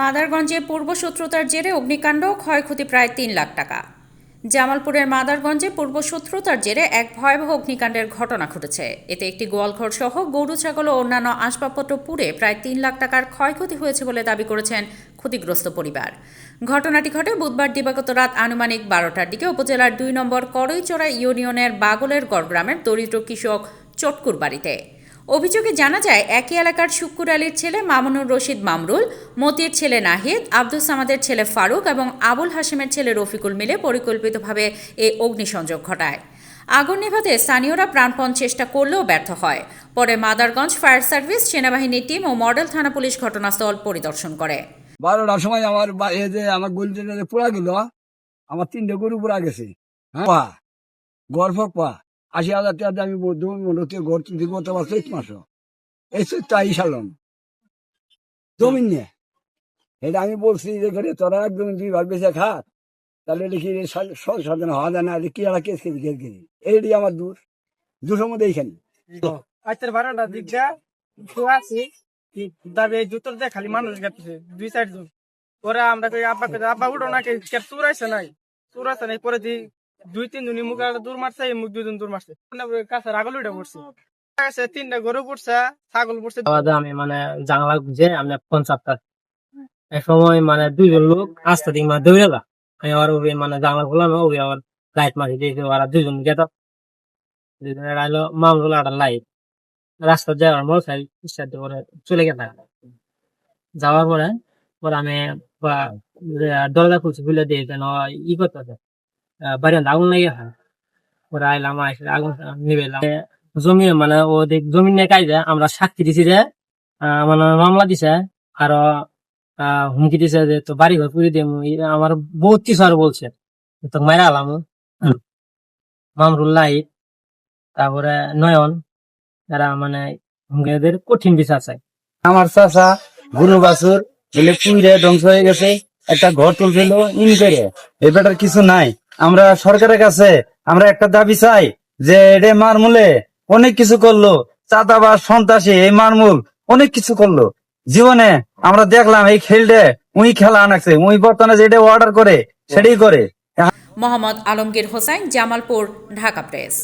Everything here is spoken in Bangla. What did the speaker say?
মাদারগঞ্জে পূর্বশত্রুতার জেরে অগ্নিকাণ্ড, ক্ষয়ক্ষতি প্রায় তিন লাখ টাকা। জামালপুরের মাদারগঞ্জে পূর্বশত্রুতার জেরে এক ভয়াবহ অগ্নিকাণ্ডের ঘটনা ঘটেছে। এতে একটি গোয়ালঘর সহ গরু, ছাগল ও অন্যান্য আসবাবপত্র পুড়ে প্রায় তিন লাখ টাকার ক্ষয়ক্ষতি হয়েছে বলে দাবি করেছেন ক্ষতিগ্রস্ত পরিবার। ঘটনাটি ঘটে বুধবার দিবাগত রাত আনুমানিক বারোটার দিকে উপজেলার দুই নম্বর করইচড়া ইউনিয়নের বাগলের গড় গ্রামের দরিদ্র কৃষক চটকুর বাড়িতে। অভিযোগে জানা যায়, একই এলাকার শুক্কুর আলীর ছেলে মামুনুর রশিদ মামরুল, মতির ছেলে নাহিদ, আব্দুল সামাদের ছেলে ফারুক এবং আবুল হাসিমের ছেলে রফিকুল মিলে পরিকল্পিতভাবে এই অগ্নিসংযোগ ঘটায়। আগুন নেভাতে স্থানীয়রা প্রাণপণ চেষ্টা করলেও ব্যর্থ হয়। পরে মাদারগঞ্জ ফায়ার সার্ভিস সেনাবাহিনী টিম ও মডেল থানা পুলিশ ঘটনাস্থল পরিদর্শন করে। বারোটার সময় আমার যে আমার গলিটা পোড়া গেল, আমার তিনটে গরু পোড়া গেছে। হ্যাঁ গর্ভ পা আশি হাজার টাকা আমি বৌদ্ধ মন্ডতে ঘর করতে পারছি চৈত মাস। এই চৈত তাই সালন জমিন এটা আমি বলছি যে ঘরে তোরা এক জমি দুই ভাগ বেঁচে খা, তাহলে দেখি সাধন হওয়া যায় না? কি একটা কেস খেলি কেস খেলি এইটি আমার দূর দুশোর মধ্যে এইখানে। আজকের বারোটা দিকটা তো কি দাবি এই জুতোর দিয়ে খালি মানুষ গেছে, দুই জন ওরা আমরা আব্বা আব্বা উঠো না কে? কে চুরাইছে নাই? চুরাইছে নাই, পরে দুই তিন জন মুখ আর দূর মারছে, এই মুখ দুই জন দূর মারছে। কাছে রাগল উঠে পড়ছে। তিনটা গরু পড়ছে, ছাগল পড়ছে। আমি মানে জানলা বুঝে আমি ফোন চাপতাম এক সময় মানে দুইজন লোক আস্তে দিক মানে দৌড়ে গা আমি আবার ওই মানে জানলা খুললাম ওই আবার লাইট মারি দিয়েছে, ওরা দুইজন গেত দুইজনে রাইলো মামুল একটা লাইট। রাস্তা যাওয়ার মোটর সাইকেল স্টার্ট করে চলে গেছে যাওয়ার পরে পরে আমি দরজা খুলছি, খুলে দিয়ে ই করতে বাড়ি আগুন লেগে পরে আইলাম আগুন নিবে জমি মানে ওদের জমি নিয়ে কাজে আমরা সাক্ষী দিছি যে মানে মামলা দিছে আর হুমকি দিছে যে তো বাড়ি ঘর পুরি দিয়ে আমার বহুত কিছু আর বলছে তো মারা আলাম মামরুল্লাহ তারপরে নয়ন তারা মানে হুমকিদের কঠিন বিচার চাই আমার গুরু বাছুর বলে পুইরে ধ্বংস হয়ে গেছে একটা ঘর তুলছিল ইন করে এই বেটার কিছু নাই আমরা সরকারের কাছে আমরা একটা দাবি চাই যে এটা মারমুলে অনেক কিছু করল, চাঁদাবাজ, সন্ত্রাসী, এই মারমুল অনেক কিছু করল। জীবনে আমরা দেখলাম এই খেলটে উই খেলা আনাচ্ছে উই বর্তমানে যেটা অর্ডার করে, সেটাই করে। মোহাম্মদ আলমগীর হোসেন, জামালপুর, ঢাকা প্রেস।